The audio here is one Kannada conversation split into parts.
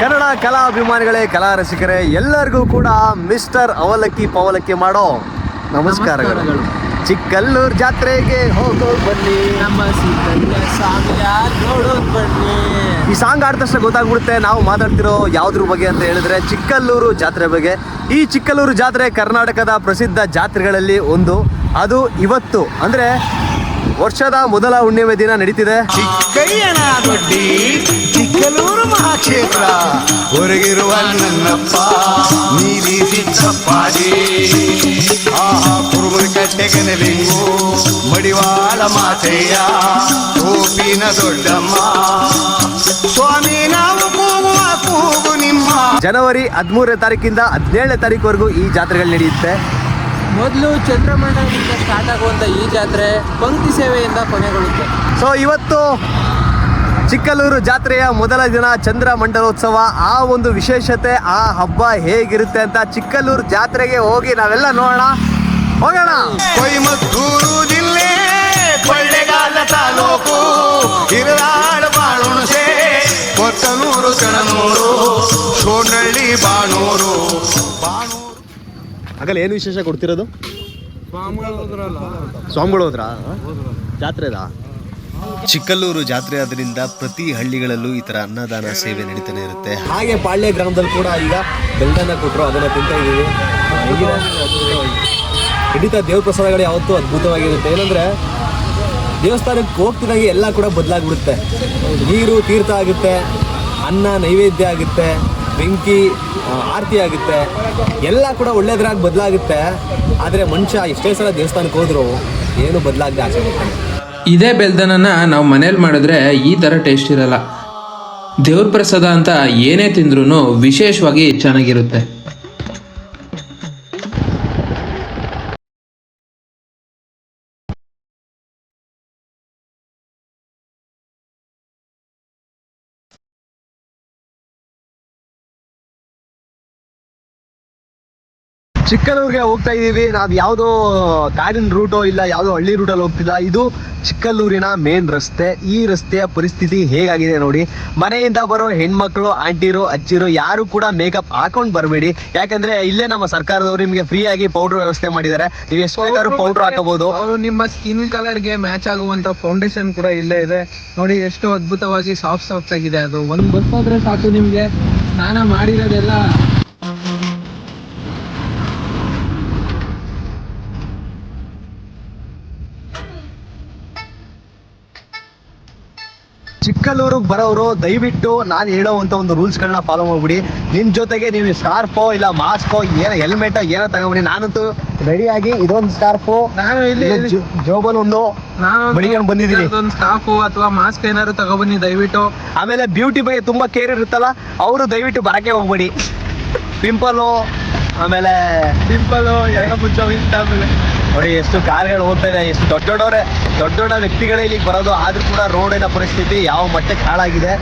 ಕನ್ನಡ ಕಲಾ ಅಭಿಮಾನಿಗಳೇ ಕಲಾ ರಸಿಕರೇ ಎಲ್ಲರಿಗೂ ಕೂಡ ಮಿಸ್ಟರ್ ಅವಲಕ್ಕಿ ಪವಲಕ್ಕಿ ಮಾಡೋ ನಮಸ್ಕಾರಗಳು. ಚಿಕ್ಕಲ್ಲೂರು ಜಾತ್ರೆಗೆ ಹೋಗೋ ಬನ್ನಿ. ನಮ್ಮ ಬನ್ನಿ. ಈ ಸಾಂಗ್ ಆಡಿದ ತಕ್ಷಣ ಗೊತ್ತಾಗ್ಬಿಡುತ್ತೆ ನಾವು ಮಾತಾಡ್ತಿರೋ ಯಾವ್ದ್ರ ಬಗ್ಗೆ ಅಂತ ಹೇಳಿದ್ರೆ ಚಿಕ್ಕಲ್ಲೂರು ಜಾತ್ರೆ ಬಗ್ಗೆ. ಈ ಚಿಕ್ಕಲ್ಲೂರು ಜಾತ್ರೆ ಕರ್ನಾಟಕದ ಪ್ರಸಿದ್ಧ ಜಾತ್ರೆಗಳಲ್ಲಿ ಒಂದು. ಅದು ಇವತ್ತು. ಅಂದ್ರೆ ವರ್ಷದ ಮೊದಲ ಹುಣ್ಣಿಮೆ ದಿನ ನಡೀತಿದೆ. ಚಿಕ್ಕಯ್ಯನ ದೊಡ್ಡಿ ಚಿಕ್ಕಲೂರು ಮಹಾಕ್ಷೇತ್ರ. ಹೊರಗಿರುವ ನನ್ನಪ್ಪ ನೀಲಿ ಸಿದ್ದಪ್ಪಾಡಿ ಆಹಾ ಕುರುಬರ ಕಟ್ಟೆಗನಲಿಂಗು ಮಡಿವಾಳ ಮಾತೆಯ ಗೋಪಿನ ದೊಡ್ಡಮ್ಮ. ಸ್ವಾಮಿ ನಾವು ಕೂಗುವ ಕೂಗು ನಿಮ್ಮ. ಜನವರಿ ಹದಿಮೂರನೇ ತಾರೀಕಿಂದ ಹದಿನೇಳನೇ ತಾರೀಕುವರೆಗೂ ಈ ಜಾತ್ರೆಗಳು ನಡೆಯುತ್ತೆ. ಮೊದಲು ಚಂದ್ರಮಂಡಲದಿಂದ ಸ್ಟಾರ್ಟ್ ಆಗುವಂಥ ಈ ಜಾತ್ರೆ ಪಂಕ್ತಿ ಸೇವೆಯಿಂದ ಕೊನೆಗೊಳ್ಳುತ್ತೆ. ಸೊ ಇವತ್ತು ಚಿಕ್ಕಲೂರು ಜಾತ್ರೆಯ ಮೊದಲ ದಿನ ಚಂದ್ರ ಮಂಡಲೋತ್ಸವ ಆ ಒಂದು ವಿಶೇಷತೆ ಆ ಹಬ್ಬ ಹೇಗಿರುತ್ತೆ ಅಂತ ಚಿಕ್ಕಲೂರು ಜಾತ್ರೆಗೆ ಹೋಗಿ ನಾವೆಲ್ಲ ನೋಡೋಣ. ಹೋಗೋಣ. ಕೊಯಮತ್ತೂರು ಜಿಲ್ಲೆ ಕೊಳ್ಳೆಗಾಲ ತಾಲೂಕು ಹಿರದಾಳ ಬಾಳುಣಸೆ ಕೊತ್ತನೂರು ಚಣನೂರು ಸೋನಳ್ಳಿ ಬಾಣೂರು ಬಾಣೂರು. ಆಗಲ್ಲ ಏನು ವಿಶೇಷ ಕೊಡ್ತಿರೋದು? ಸ್ವಾಮಿಗಳು ಹೋದ್ರಾ? ಜಾತ್ರೆದಾ? ಚಿಕ್ಕಲ್ಲೂರು ಜಾತ್ರೆ ಆದ್ರಿಂದ ಪ್ರತಿ ಹಳ್ಳಿಗಳಲ್ಲೂ ಈ ತರ ಅನ್ನದಾನ ಸೇವೆ ನಡೀತಾನೆ ಇರುತ್ತೆ. ಹಾಗೆ ಪಾಳ್ಯ ಗ್ರಾಮದಲ್ಲಿ ಕೂಡ ಈಗ ಬೆಲ್ಡನ್ನ ಕೊಟ್ಟರು ಅದನ್ನ ತಿಂತಾ ಇದೀವಿ? ಖಂಡಿತ ದೇವ್ರ ಪ್ರಸಾದಗಳು ಯಾವತ್ತೂ ಅದ್ಭುತವಾಗಿರುತ್ತೆ. ಏನಂದ್ರೆ ದೇವಸ್ಥಾನಕ್ಕೆ ಹೋಗ್ತಿದಾಗ ಎಲ್ಲ ಕೂಡ ಬದಲಾಗ್ಬಿಡುತ್ತೆ. ನೀರು ತೀರ್ಥ ಆಗುತ್ತೆ ಅನ್ನ ನೈವೇದ್ಯ ಆಗುತ್ತೆ. ಬೆಂಕಿ ಆರತಿ ಆಗುತ್ತೆ. ಎಲ್ಲ ಕೂಡ ಒಳ್ಳೆಯದ್ರಾಗಿ ಬದಲಾಗುತ್ತೆ. ಆದರೆ ಮನುಷ್ಯ ಎಷ್ಟೇ ಸಲ ದೇವಸ್ಥಾನಕ್ಕೆ ಹೋದ್ರು ಏನು ಬದಲಾಗದೆ ಆಸೆ ಇದೇ ಬೆಲ್ದನನ್ನ ನಾವು ಮನೇಲಿ ಮಾಡಿದ್ರೆ ಈ ಥರ ಟೇಸ್ಟ್ ಇರಲ್ಲ. ದೇವ್ರ ಪ್ರಸಾದ ಅಂತ ಏನೇ ತಿಂದ್ರೂ ವಿಶೇಷವಾಗಿ ಚೆನ್ನಾಗಿರುತ್ತೆ. ಚಿಕ್ಕಲ್ಲೂರಿಗೆ ಹೋಗ್ತಾ ಇದ್ದೀವಿ. ನಾವು ಯಾವುದೋ ಕಾರಿನ ರೂಟೋ ಇಲ್ಲ ಯಾವುದೋ ಹಳ್ಳಿ ರೂಟಲ್ಲಿ ಹೋಗ್ತಿಲ್ಲ. ಇದು ಚಿಕ್ಕಲ್ಲೂರಿನ ಮೇನ್ ರಸ್ತೆ. ಈ ರಸ್ತೆಯ ಪರಿಸ್ಥಿತಿ ಹೇಗಾಗಿದೆ ನೋಡಿ. ಮನೆಯಿಂದ ಬರೋ ಹೆಣ್ಮಕ್ಳು ಆಂಟಿರು ಅಜ್ಜಿರು ಯಾರು ಕೂಡ ಮೇಕಪ್ ಹಾಕೊಂಡು ಬರಬೇಡಿ. ಯಾಕಂದ್ರೆ ಇಲ್ಲೇ ನಮ್ಮ ಸರ್ಕಾರದವರು ನಿಮಗೆ ಫ್ರೀ ಆಗಿ ಪೌಡರ್ ವ್ಯವಸ್ಥೆ ಮಾಡಿದ್ದಾರೆ. ನೀವು ಎಷ್ಟು ಬೇಕಾದ್ರೂ ಪೌಡರ್ ಹಾಕಬಹುದು. ಅವರು ನಿಮ್ಮ ಸ್ಕಿನ್ ಕಲರ್ಗೆ ಮ್ಯಾಚ್ ಆಗುವಂತ ಫೌಂಡೇಶನ್ ಕೂಡ ಇಲ್ಲೇ ಇದೆ. ನೋಡಿ ಎಷ್ಟು ಅದ್ಭುತವಾಗಿ ಸಾಫ್ಟ್ ಸಾಫ್ಟ್ ಆಗಿದೆ ಅದು. ಒಂದು ಹೋದ್ರೆ ಸಾಕು ನಿಮಗೆ. ಸ್ನಾನ ಮಾಡಿರೋದೆಲ್ಲ ಚಿಕ್ಕಲ್ಲೂರಿಗೆ ಬರೋರು ದಯವಿಟ್ಟು ನಾನು ಹೇಳೋವಂಥ ಒಂದು ರೂಲ್ಸ್ಗಳನ್ನ ಫಾಲೋ ಮಾಡ್ಬಿಡಿ. ನಿಮ್ ಜೊತೆಗೆ ನೀವು ಸ್ಕಾರ್ಫೋ ಇಲ್ಲ ಮಾಸ್ಕೋ ಏನೋ ಹೆಲ್ಮೆಟ್ ಏನೋ ತಗೊಂಬಿಡಿ ನಾನಂತೂ ರೆಡಿಯಾಗಿ ಇದೊಂದು ಸ್ಕಾರ್ಫು ನಾನು ಇಲ್ಲಿ ಜೋಬಲ್ ಒಂದು ನಾನು ಬಡಿಕೊಂಡು ಬಂದಿದ್ದೀನಿ. ಒಂದು ಸ್ಕಾಫು ಅಥವಾ ಮಾಸ್ಕ್ ಏನಾದ್ರು ತಗೊಬನ್ನಿ ದಯವಿಟ್ಟು. ಆಮೇಲೆ ಬ್ಯೂಟಿ ಬಗ್ಗೆ ತುಂಬಾ ಕೇರ್ ಇರುತ್ತಲ್ಲ ಅವರು ದಯವಿಟ್ಟು ಬರಕ್ಕೆ ಹೋಗ್ಬೇಡಿ. ಪಿಂಪಲು ಆಮೇಲೆ ಪಿಂಪಲ್ ಎಲ್ಲ ಮುಚ್ಚೋಗಿ ಆಮೇಲೆ. ನೋಡಿ, ಎಷ್ಟು ಕಾರ್ಗಳು ಹೋಗ್ತಾ ಇದೆ, ಎಷ್ಟು ದೊಡ್ಡ ದೊಡ್ಡವರೇ, ದೊಡ್ಡ ದೊಡ್ಡ ವ್ಯಕ್ತಿಗಳೇ ಇಲ್ಲಿಗೆ ಬರೋದು. ಆದ್ರೂ ಕೂಡ ರೋಡಿನ ಪರಿಸ್ಥಿತಿ ಯಾವ ಮಟ್ಟಕ್ಕೆ ಹಾಳಾಗಿದೆ.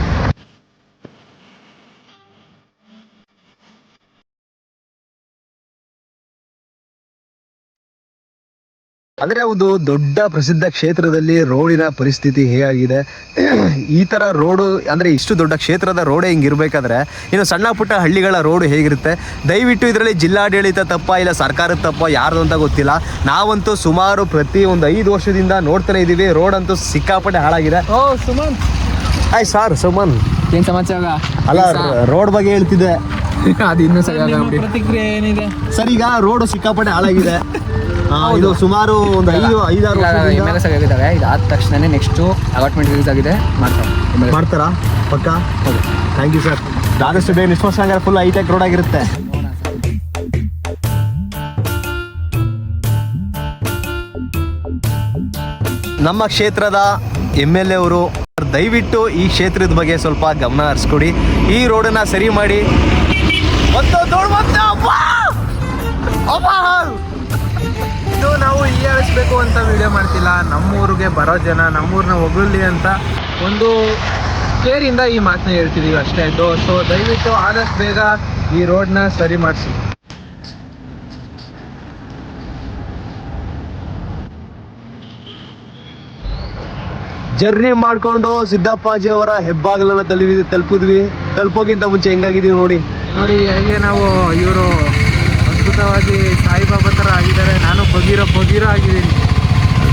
ಅಂದ್ರೆ ಒಂದು ದೊಡ್ಡ ಪ್ರಸಿದ್ಧ ಕ್ಷೇತ್ರದಲ್ಲಿ ರೋಡಿನ ಪರಿಸ್ಥಿತಿ ಹೇಗಾಗಿದೆ? ಈ ತರ ರೋಡು ಅಂದ್ರೆ ಇಷ್ಟು ದೊಡ್ಡ ಕ್ಷೇತ್ರದ ರೋಡೇ ಹಿಂಗಿರ್ಬೇಕಾದ್ರೆ ಇನ್ನು ಸಣ್ಣ ಪುಟ್ಟ ಹಳ್ಳಿಗಳ ರೋಡು ಹೇಗಿರುತ್ತೆ? ದಯವಿಟ್ಟು ಇದರಲ್ಲಿ ಜಿಲ್ಲಾಡಳಿತ ತಪ್ಪ ಇಲ್ಲ ಸರ್ಕಾರದ ತಪ್ಪ ಯಾರ್ದು ಅಂತ ಗೊತ್ತಿಲ್ಲ. ನಾವಂತೂ ಸುಮಾರು ಪ್ರತಿ ಒಂದು ಐದು ವರ್ಷದಿಂದ ನೋಡ್ತಾನೆ ಇದೀವಿ. ರೋಡ್ ಅಂತೂ ಸಿಕ್ಕಾಪಟ್ಟೆ ಹಾಳಾಗಿದೆ. ಓ ಸುಮನ್. ಆಯ್ ಸರ್ ಸುಮನ್. ಏನ್ ಸಮಾಚಾರ? ಅಲ್ಲ ರೋಡ್ ಬಗ್ಗೆ ಹೇಳ್ತಿದ್ದೆ. ಅದು ಇನ್ನೂ ಪ್ರತಿಕ್ರಿಯೆ ಏನಿದೆ? ಸರ್ ಈಗ ರೋಡ್ ಸಿಕ್ಕಾಪಟ್ಟೆ ಹಾಳಾಗಿದೆ. ಇದು ಸುಮಾರು ಒಂದು ಐದು ಐದಾರು ವರ್ಷದಿಂದ ಎಂ ಎಲ್ ಆಗಿದ್ದಾವೆ ಇದಾದ ತಕ್ಷಣನೇ ನೆಕ್ಸ್ಟು ಅಲಾಟ್ಮೆಂಟ್ ರಿಲೀಸ್ ಆಗಿದೆ. ಮಾಡ್ತಾರೆ. ಮಾಡ್ತಾರಾ? ಪಕ್ಕ? ಥ್ಯಾಂಕ್ ಯು ಸರ್ ಆದಷ್ಟು ಬೇಗ ನಿಷ್ಪಕ್ಷ ಹಂಗಾರೆ ಫುಲ್ ಹೈಟೆಕ್ ರೋಡ್ ಆಗಿರುತ್ತೆ. ನಮ್ಮ ಕ್ಷೇತ್ರದ ಎಂ ಎಲ್ ಎ ಅವರು ದಯವಿಟ್ಟು ಈ ಕ್ಷೇತ್ರದ ಬಗ್ಗೆ ಸ್ವಲ್ಪ ಗಮನ ಹರಿಸ್ಕೊಡಿ. ಈ ರೋಡನ್ನ ಸರಿ ಮಾಡಿ. ಮತ್ತು ನಾವು ಹೀಯಾಳಿಸ್ಬೇಕು ಅಂತ ವಿಡಿಯೋ ಮಾಡ್ತಿಲ್ಲ. ನಮ್ಮೂರಿಗೆ ಬರೋ ಜನ ನಮ್ಮೂರನ್ನ ಹೊಗಳಿ ಅಂತ ಒಂದು ಕೇರಿಂದ ಈ ಮಾತನ್ನ ಹೇಳ್ತಿದ್ದೀವಿ ಅಷ್ಟೇ. ಆಯಿತು ಸೊ ದಯವಿಟ್ಟು ಆದಷ್ಟು ಬೇಗ ಈ ರೋಡ್ನ ಸರಿ ಮಾಡಿಸಿ. ಜರ್ನಿ ಮಾಡ್ಕೊಂಡು ಸಿದ್ದಪ್ಪಾಜಿ ಅವರ ಹೆಬ್ಬಾಗಲನ್ನ ತಲುಪಿ ತಲುಪಿದ್ವಿ. ತಲುಪೋಕ್ಕಿಂತ ಮುಂಚೆ ಹೆಂಗಾಗಿದ್ದೀವಿ ನೋಡಿ. ನೋಡಿ ಹೇಗೆ ನಾವು ಇವರು ಅದ್ಭುತವಾಗಿ ನಾನು ಬಗೀರ ಬಗೀರ ಆಗಿದ್ದೀನಿ.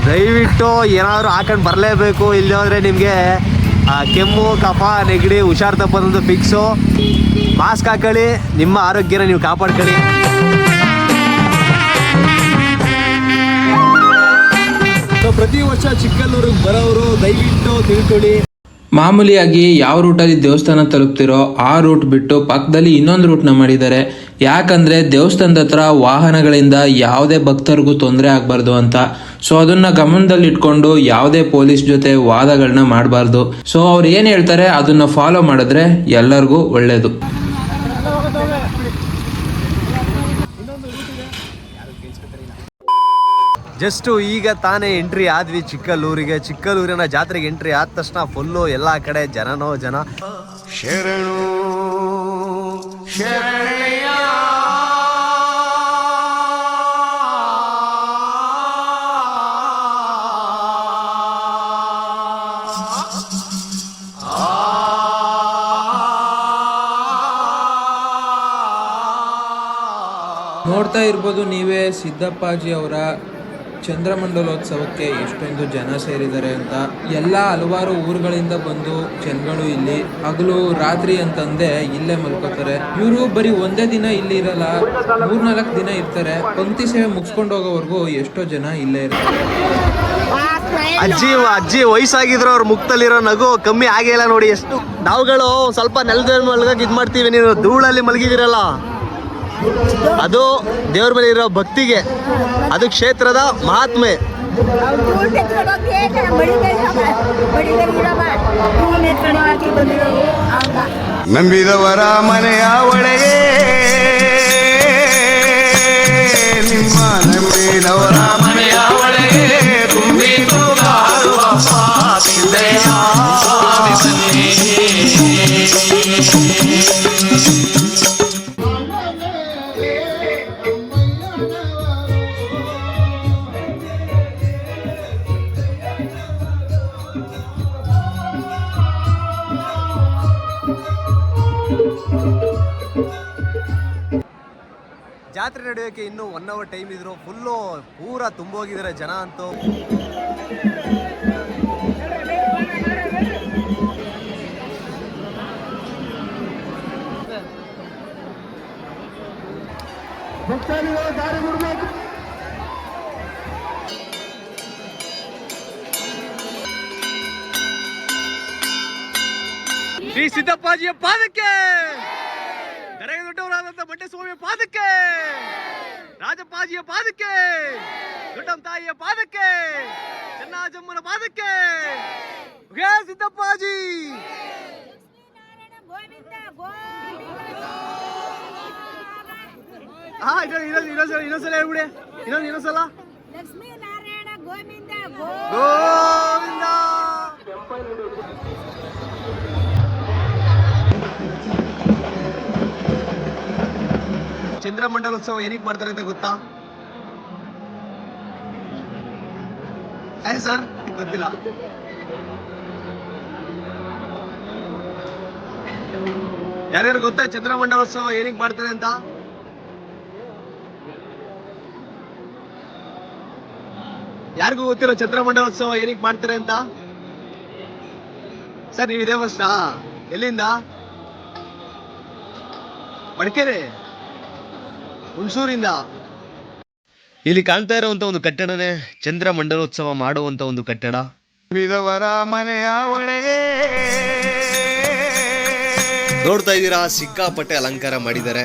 ದಯವಿಟ್ಟು ಏನಾದರೂ ಹಾಕೊಂಡು ಬರಲೇಬೇಕು ಇಲ್ಲದ್ರೆ ನಿಮಗೆ ಕೆಮ್ಮು ಕಫ ನೆಗಡಿ ಹುಷಾರ್ ತಪ್ಪದಂದು ಫಿಕ್ಸು ಮಾಸ್ಕ್ ಹಾಕೊಳ್ಳಿ ನಿಮ್ಮ ಆರೋಗ್ಯನ ನೀವು ಕಾಪಾಡ್ಕೊಳ್ಳಿ. ಸೊ ಪ್ರತಿ ವರ್ಷ ಚಿಕ್ಕಲ್ಲೂರಿಗೆ ಬರೋರು ದಯವಿಟ್ಟು ತಿಳ್ಕೊಳ್ಳಿ. ಮಾಮೂಲಿಯಾಗಿ ಯಾವ ರೂಟಲ್ಲಿ ದೇವಸ್ಥಾನ ತಲುಪ್ತಿರೋ ಆ ರೂಟ್ ಬಿಟ್ಟು ಪಕ್ಕದಲ್ಲಿ ಇನ್ನೊಂದು ರೂಟ್ನ ಮಾಡಿದ್ದಾರೆ. ಯಾಕಂದ್ರೆ ದೇವಸ್ಥಾನದ ಹತ್ರ ವಾಹನಗಳಿಂದ ಯಾವುದೇ ಭಕ್ತರಿಗೂ ತೊಂದರೆ ಆಗಬಾರ್ದು ಅಂತ. ಸೊ ಅದನ್ನ ಗಮನದಲ್ಲಿ ಇಟ್ಕೊಂಡು ಯಾವುದೇ ಪೊಲೀಸ್ ಜೊತೆ ವಾದಗಳನ್ನ ಮಾಡಬಾರ್ದು. ಸೊ ಅವ್ರು ಏನು ಹೇಳ್ತಾರೆ? ಅದನ್ನ ಫಾಲೋ ಮಾಡಿದ್ರೆ ಎಲ್ಲರಿಗೂ ಒಳ್ಳೇದು. ಜಸ್ಟು ಈಗ ತಾನೇ ಎಂಟ್ರಿ ಆದ್ವಿ ಚಿಕ್ಕಲ್ಲೂರಿಗೆ. ಚಿಕ್ಕಲ್ಲೂರಿನ ಜಾತ್ರೆಗೆ ಎಂಟ್ರಿ ಆದ ತಕ್ಷಣ ಫುಲ್ಲು ಎಲ್ಲ ಕಡೆ ಜನನೋ ಜನ. ಶರಣು ಶರಣಯ್ಯ ನೋಡ್ತಾ ಇರ್ಬೋದು, ನೀವೇ ಸಿದ್ದಪ್ಪಾಜಿ ಅವರ ಚಂದ್ರಮಂಡಲೋತ್ಸವಕ್ಕೆ ಎಷ್ಟೊಂದು ಜನ ಸೇರಿದ್ದಾರೆ ಅಂತ. ಎಲ್ಲ ಹಲವಾರು ಊರುಗಳಿಂದ ಬಂದು ಜನಗಳು ಇಲ್ಲಿ ಹಗಲು ರಾತ್ರಿ ಅಂತಂದೆ ಇಲ್ಲೇ ಮಲ್ಕೋತಾರೆ. ಇವರು ಬರೀ ಒಂದೇ ದಿನ ಇಲ್ಲಿ ಇರಲ್ಲ, ಮೂರ್ನಾಲ್ಕು ದಿನ ಇರ್ತಾರೆ. ಪಂಕ್ತಿ ಸೇವೆ ಮುಗಿಸ್ಕೊಂಡು ಹೋಗೋವರೆಗೂ ಎಷ್ಟೋ ಜನ ಇಲ್ಲೇ ಇರ್ತಾರೆ. ಅಜ್ಜಿ ಅಜ್ಜಿ, ವಯಸ್ಸಾಗಿದ್ರು ಅವ್ರ ಮುಖದಲ್ಲಿರೋ ನಗು ಕಮ್ಮಿ ಆಗೇ ಇಲ್ಲ ನೋಡಿ. ಎಷ್ಟು ನಾವುಗಳು ಸ್ವಲ್ಪ ನೆಲದಲ್ಲಿ ಮಲ್ಗಕ್ಕೆ ಇದು ಮಾಡ್ತೀವಿ ನೀವು ಧೂಳಲ್ಲಿ ಮಲಗಿದಿರಲ್ಲ ಅದು ದೇವ್ರ ಮೇಲೆ ಇರೋ ಭಕ್ತಿಗೆ, ಅದು ಕ್ಷೇತ್ರದ ಮಹಾತ್ಮೆ. ನಂಬಿದವರ ಮನೆಯ ಒಳಗೆ, ನಿಮ್ಮ ನಂಬಿದವರ ಮನೆಯ ಒಳಗೆ ತುಂಬಿ ತೂಗಾಡುವ ಸಿದ್ದಯ್ಯ ಇನ್ನು ಒನ್ ಅವರ್ ಟೈಮ್ ಇದ್ರು. ಫುಲ್ಲು ಪೂರ ತುಂಬೋಗಿದ್ದಾರೆ ಜನ ಅಂತೂ. ಶ್ರೀ ಸಿದ್ದಪ್ಪಾಜಿಯ ಪಾದಕ್ಕೆ. ದೊಡ್ಡವರಾದಂಥ ಬಟ್ಟೆ ಸ್ವಾಮಿಯ ಪಾದಕ್ಕೆ. ರಾಜಪ್ಪಾಜಿಯ ಪಾದಕ್ಕೆ, ದೊಡ್ಡಮ್ಮ ತಾಯಿಯ ಪಾದಕ್ಕೆ, ಚೆನ್ನಾಜಮ್ಮನ ಪಾದಕ್ಕೆ. ಸಿದ್ದಪ್ಪಾಜಿ. ಹಾ ಸಲ ಇನ್ನೊಂದ್ಸಲ ಇನ್ನೊಂದ್ಸಲ ಹೇಳ್ಬಿಡಿ. ಇನ್ನೊಂದು, ಇನ್ನೊಂದ್ಸಲ. ಲಕ್ಷ್ಮೀ ನಾರಾಯಣ ಗೋವಿಂದ ಗೋವಿಂದ. ಚಂದ್ರಮಂಡಲೋತ್ಸವ ಏನಕ್ಕೆ ಮಾಡ್ತಾರೆ ಅಂತ ಗೊತ್ತಾ? ಸರ್, ಗೊತ್ತಿಲ್ಲ. ಯಾರ್ಯಾರು ಗೊತ್ತಾ? ಚಂದ್ರಮಂಡಲೋತ್ಸವ ಏನಕ್ಕೆ ಮಾಡ್ತಾರೆ ಅಂತ? ಯಾರಿಗೂ ಗೊತ್ತಿರೋ ಚಂದ್ರಮಂಡಲೋತ್ಸವ ಏನಕ್ಕೆ ಮಾಡ್ತಾರೆ ಅಂತ? ಸರ್, ನೀವು ಇದೇ ಫಸ್ಟಾ ಎಲ್ಲಿಂದ? ಮಡಿಕೇರಿ? ಹುಣಸೂರಿಂದ? ಇಲ್ಲಿ ಕಾಣ್ತಾ ಇರುವಂತ ಒಂದು ಕಟ್ಟಡನೇ ಚಂದ್ರ ಮಂಡಲೋತ್ಸವ ಮಾಡುವಂತ ಒಂದು ಕಟ್ಟಡ. ವಿಧವರ ಮನೆಯ ಒಳಗೆ. ನೋಡ್ತಾ ಇದ್ದೀರಾ? ಸಿಕ್ಕಾಪಟ್ಟೆ ಅಲಂಕಾರ ಮಾಡಿದ್ದಾರೆ.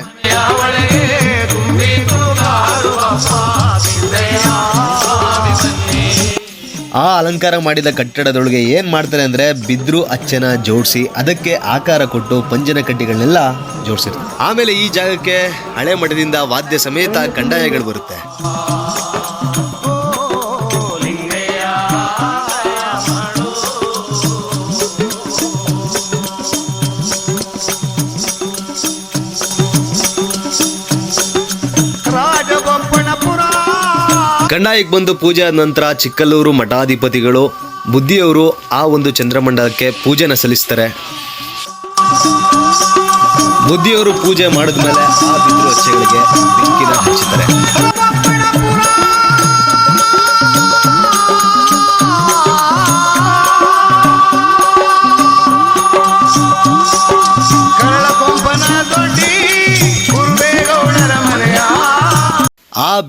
ಆ ಅಲಂಕಾರ ಮಾಡಿದ ಕಟ್ಟಡದೊಳಗೆ ಏನ್ ಮಾಡ್ತಾರೆ ಅಂದ್ರೆ ಬಿದ್ರು ಅಚ್ಚನ ಜೋಡಿಸಿ ಅದಕ್ಕೆ ಆಕಾರ ಕೊಟ್ಟು ಪಂಜನ ಕಡ್ಡಿಗಳನ್ನೆಲ್ಲ ಜೋಡಿಸಿರ್ತಾರೆ. ಆಮೇಲೆ ಈ ಜಾಗಕ್ಕೆ ಹಳೆ ಮಠದಿಂದ ವಾದ್ಯ ಸಮೇತ ಕಂದಾಯಗಳು ಬರುತ್ತೆ. ಕಂದಾಯಕ್ಕೆ ಬಂದು ಪೂಜೆ ಆದ ನಂತರ ಚಿಕ್ಕಲ್ಲೂರು ಮಠಾಧಿಪತಿಗಳು, ಬುದ್ಧಿಯವರು ಆ ಒಂದು ಚಂದ್ರಮಂಡಲಕ್ಕೆ ಪೂಜೆನ ಸಲ್ಲಿಸ್ತಾರೆ. ಬುದ್ಧಿಯವರು ಪೂಜೆ ಮಾಡಿದ್ಮೇಲೆ ಆ ಬಿಂದು ಹಚ್ಚೆಗಳಿಗೆ ಬೆಂಕಿನ ಹಚ್ಚುತ್ತಾರೆ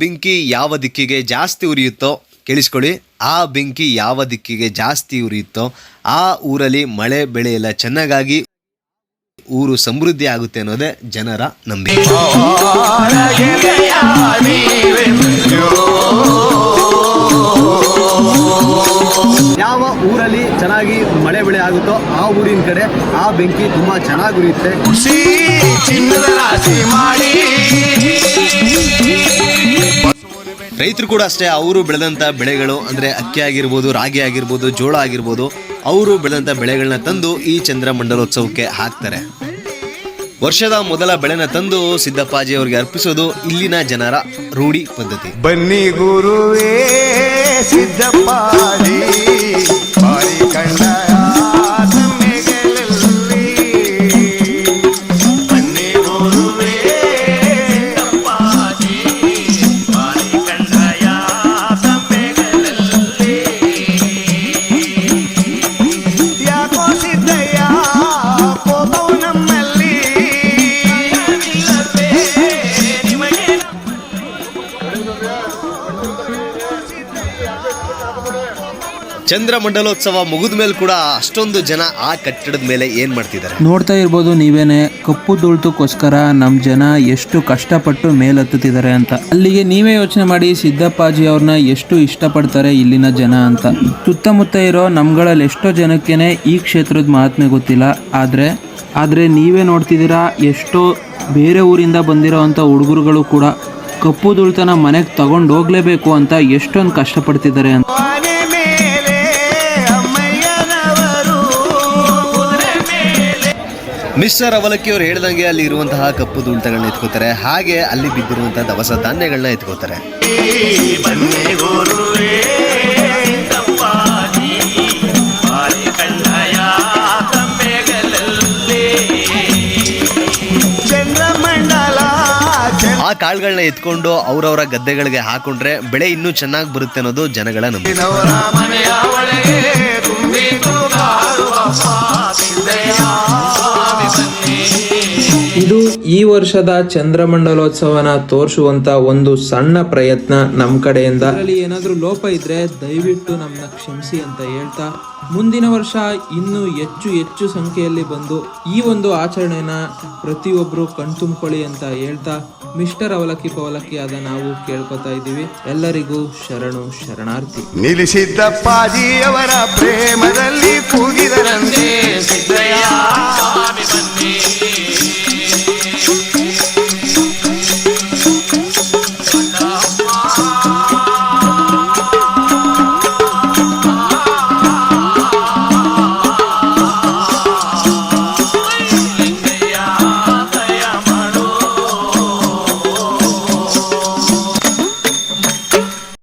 ಬೆಂಕಿ ಯಾವ ದಿಕ್ಕಿಗೆ ಜಾಸ್ತಿ ಉರಿಯುತ್ತೋ, ಕೇಳಿಸ್ಕೊಳ್ಳಿ, ಆ ಬೆಂಕಿ ಯಾವ ದಿಕ್ಕಿಗೆ ಜಾಸ್ತಿ ಉರಿಯುತ್ತೋ, ಆ ಊರಲ್ಲಿ ಮಳೆ ಬೆಳೆ ಎಲ್ಲ ಚೆನ್ನಾಗಾಗಿ ಊರು ಸಮೃದ್ಧಿ ಆಗುತ್ತೆ ಅನ್ನೋದೇ ಜನರ ನಂಬಿಕೆ. ಊರಲ್ಲಿ ಚೆನ್ನಾಗಿ ಮಳೆ ಬೆಳೆ ಆಗುತ್ತೋ ಆ ಊರಿನ ಕಡೆ ಆ ಬೆಂಕಿ ತುಂಬಾ ಚೆನ್ನಾಗಿ ಉರಿಯುತ್ತೆ. ರೈತರು ಕೂಡ ಅಷ್ಟೇ ಅವರು ಬೆಳೆದಂಥ ಬೆಳೆಗಳು ಅಂದರೆ ಅಕ್ಕಿ ಆಗಿರ್ಬೋದು ರಾಗಿ ಆಗಿರ್ಬೋದು ಜೋಳ ಆಗಿರ್ಬೋದು ಅವರು ಬೆಳೆದಂಥ ಬೆಳೆಗಳನ್ನ ತಂದು ಈ ಚಂದ್ರ ಮಂಡಲೋತ್ಸವಕ್ಕೆ ಹಾಕ್ತಾರೆ. ವರ್ಷದ ಮೊದಲ ಬೆಳೆನ ತಂದು ಸಿದ್ದಪ್ಪಾಜಿ ಅವರಿಗೆ ಅರ್ಪಿಸೋದು ಇಲ್ಲಿನ ಜನರ ರೂಢಿ ಪದ್ಧತಿ. ಬನ್ನಿ ಗುರುವೇ ಸಿದ್ದಪ್ಪಾಡಿ ಚಂದ್ರಮಂಡಲೋತ್ಸವ ಮುಗಿದ ಮೇಲೆ ಕೂಡ ಅಷ್ಟೊಂದು ಜನ ಆ ಕಟ್ಟಡದ ಮೇಲೆ ಏನ್ ಮಾಡ್ತಿದ್ದಾರೆ? ನೋಡ್ತಾ ಇರ್ಬೋದು ನೀವೇನೆ, ಕಪ್ಪು ದುಳ್ತುಕೋಸ್ಕರ ನಮ್ಮ ಜನ ಎಷ್ಟು ಕಷ್ಟಪಟ್ಟು ಮೇಲತ್ತುತ್ತಿದ್ದಾರೆ ಅಂತ. ಅಲ್ಲಿಗೆ ನೀವೇ ಯೋಚನೆ ಮಾಡಿ ಸಿದ್ದಪ್ಪಾಜಿ ಅವ್ರನ್ನ ಎಷ್ಟು ಇಷ್ಟಪಡ್ತಾರೆ ಇಲ್ಲಿನ ಜನ ಅಂತ. ಸುತ್ತಮುತ್ತ ಇರೋ ನಮ್ಗಳಲ್ಲಿ ಎಷ್ಟೋ ಜನಕ್ಕೇನೆ ಈ ಕ್ಷೇತ್ರದ ಮಹಾತ್ಮೆ ಗೊತ್ತಿಲ್ಲ. ಆದ್ರೆ ಆದ್ರೆ ನೀವೇ ನೋಡ್ತಿದ್ದೀರಾ ಎಷ್ಟೋ ಬೇರೆ ಊರಿಂದ ಬಂದಿರೋ ಅಂಥ ಹುಡುಗರುಗಳು ಕೂಡ ಕಪ್ಪು ದುಳ್ತನ ಮನೆಗೆ ತಗೊಂಡು ಹೋಗ್ಲೇಬೇಕು ಅಂತ ಎಷ್ಟೊಂದು ಕಷ್ಟಪಡ್ತಿದ್ದಾರೆ ಅಂತ. ಮಿಸ್ಟರ್ ಅವಲಕ್ಕಿ ಅವ್ರು ಹೇಳ್ದಂಗೆ ಅಲ್ಲಿ ಇರುವಂತಹ ಕಪ್ಪು ದುಂಟಗಳನ್ನ ಎತ್ಕೋತಾರೆ. ಹಾಗೆ ಅಲ್ಲಿ ಬಿದ್ದಿರುವಂತಹ ದವಸ ಧಾನ್ಯಗಳನ್ನ ಎತ್ಕೋತಾರೆ. ಆ ಕಾಳುಗಳನ್ನ ಎತ್ಕೊಂಡು ಅವರವರ ಗದ್ದೆಗಳಿಗೆ ಹಾಕೊಂಡ್ರೆ ಬೆಳೆ ಇನ್ನೂ ಚೆನ್ನಾಗಿ ಬರುತ್ತೆ ಅನ್ನೋದು ಜನಗಳ ನಂಬಿಕೆ. ಇದು ಈ ವರ್ಷದ ಚಂದ್ರಮಂಡಲೋತ್ಸವನ ತೋರಿಸುವಂತ ಒಂದು ಸಣ್ಣ ಪ್ರಯತ್ನ ನಮ್ಮ ಕಡೆಯಿಂದ. ಅಲ್ಲಿ ಏನಾದರೂ ಲೋಪ ಇದ್ರೆ ದಯವಿಟ್ಟು ನಮ್ಮನ್ನ ಕ್ಷಮಿಸಿ ಅಂತ ಹೇಳ್ತಾ ಮುಂದಿನ ವರ್ಷ ಇನ್ನೂ ಹೆಚ್ಚು ಹೆಚ್ಚು ಸಂಖ್ಯೆಯಲ್ಲಿ ಬಂದು ಈ ಒಂದು ಆಚರಣೆನ ಪ್ರತಿಯೊಬ್ಬರು ಕಣ್ತುಂಬ್ಕೊಳ್ಳಿ ಅಂತ ಹೇಳ್ತಾ ಮಿಸ್ಟರ್ ಅವಲಕ್ಕಿ ಪವಲಕ್ಕಿ ಆದ ನಾವು ಕೇಳ್ಕೊತಾ ಇದ್ದೀವಿ. ಎಲ್ಲರಿಗೂ ಶರಣು ಶರಣಾರ್ಥಿ. ನಿಲ್ಲಿಸಿದ್ದಪ್ಪಾಜಿಯವರ ಪ್ರೇಮದಲ್ಲಿ ಕೂಗಿದರಂತೆ